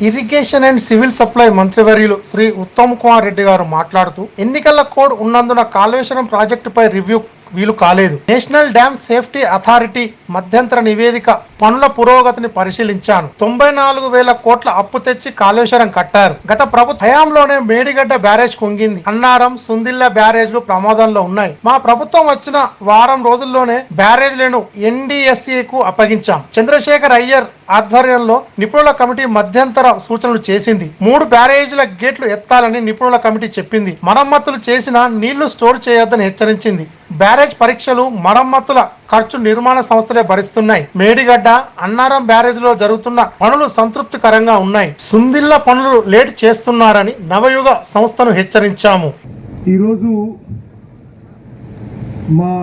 Irrigation and civil supply మంత్రివర్యులు శ్రీ ఉత్తమ్ కుమార్ రెడ్డి గారు మాట్లాడుతూ ఎన్నికల కోడ్ ఉన్నందున కాళేశ్వరం ప్రాజెక్టుపై రివ్యూ వీలు కాలేదు. నేషనల్ డ్యామ్ సేఫ్టీ అథారిటీ మధ్యంతర నివేదిక పనుల పురోగతిని పరిశీలించాను. తొంభై నాలుగు వేల కోట్ల అప్పు తెచ్చి కాళేశ్వరం కట్టారు. గత ప్రభుత్వ హయాంలోనే మేడిగడ్డ బ్యారేజ్ కుంగింది. అన్నారం సుందిల్ల బ్యారేజ్లు ప్రమాదంలో ఉన్నాయి. మా ప్రభుత్వం వచ్చిన వారం రోజుల్లోనే బ్యారేజ్లను ఎన్డీఎస్ఏ కు అప్పగించాం. చంద్రశేఖర్ అయ్యర్ ఆధ్వర్యంలో నిపుణుల కమిటీ మధ్యంతర సూచనలు చేసింది. మూడు బ్యారేజీల గేట్లు ఎత్తాలని నిపుణుల కమిటీ చెప్పింది. మరమ్మతులు చేసిన నీళ్ళు స్టోర్ చేయొద్దని హెచ్చరించింది. బ్యారేజ్ పరీక్షలు మరమ్మతుల ఖర్చు నిర్మాణ సంస్థలే భరిస్తున్నాయి. మేడిగడ్డ అన్నారం బ్యారేజ్లో జరుగుతున్న పనులు సంతృప్తికరంగా ఉన్నాయి. సుందిల్ల పనులు లేట్ చేస్తున్నారని నవయుగ సంస్థను హెచ్చరించాము. ఈరోజు మా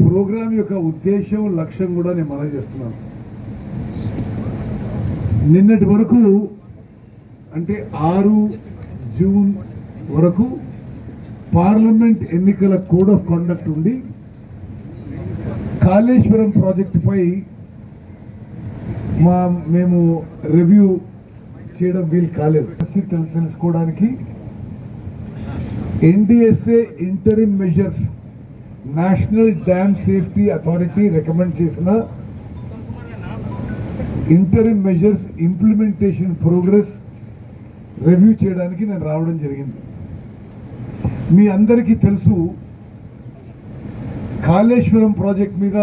ప్రోగ్రాం యొక్క ఉద్దేశం లక్ష్యం కూడా నేను మనం చేస్తున్నాను. నిన్నటి వరకు అంటే ఆరు జూన్ వరకు పార్లమెంట్ ఎన్నికల కోడ్ ఆఫ్ కండక్ట్ ఉండి కాళేశ్వరం ప్రాజెక్టుపై మా మేము రివ్యూ చేయడం వీలు కాలేదు. పరిస్థితి తెలుసుకోవడానికి NDSA interim measures national dam safety authority recommend చేసిన interim measures implementation progress review చేయడానికి నేను రావడం జరిగింది. మీ అందరికీ తెలుసు కాళేశ్వరం ప్రాజెక్ట్ మీద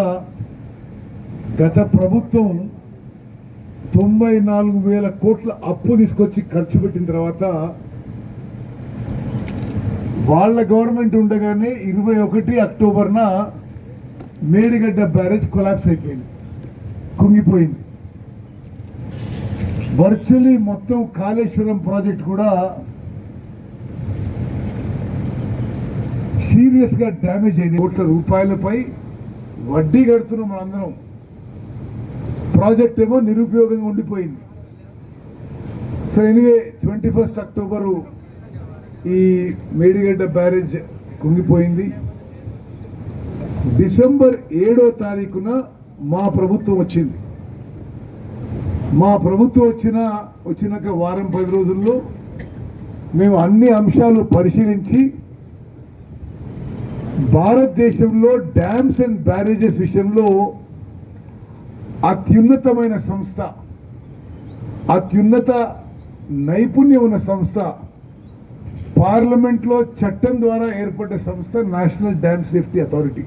గత ప్రభుత్వం తొంభై నాలుగు వేల కోట్ల అప్పు తీసుకొచ్చి ఖర్చు పెట్టిన తర్వాత వాళ్ళ గవర్నమెంట్ ఉండగానే ఇరవై ఒకటి అక్టోబర్న మేడిగడ్డ బ్యారేజ్ కొలాప్స్ అయిపోయింది కుంగిపోయింది. వర్చువలీ మొత్తం కాళేశ్వరం ప్రాజెక్ట్ కూడా సీరియస్గా డ్యామేజ్ అయింది. కోట్ల రూపాయలపై వడ్డీ కడుతున్నాం మనందరం. ప్రాజెక్ట్ ఏమో నిరుపయోగంగా ఉండిపోయింది. So anyway twenty first October ఈ మేడిగడ్డ బ్యారేజ్ కుంగిపోయింది. డిసెంబర్ ఏడో తారీఖున మా ప్రభుత్వం వచ్చింది. మా ప్రభుత్వం వచ్చిన వచ్చినాక వారం పది రోజుల్లో మేము అన్ని అంశాలు పరిశీలించి భారతదేశంలో డ్యామ్స్ అండ్ బ్యారేజెస్ విషయంలో అత్యున్నతమైన సంస్థ అత్యున్నత నైపుణ్యం ఉన్న సంస్థ పార్లమెంట్లో చట్టం ద్వారా ఏర్పడ్డ సంస్థ నేషనల్ డ్యామ్ సేఫ్టీ అథారిటీ.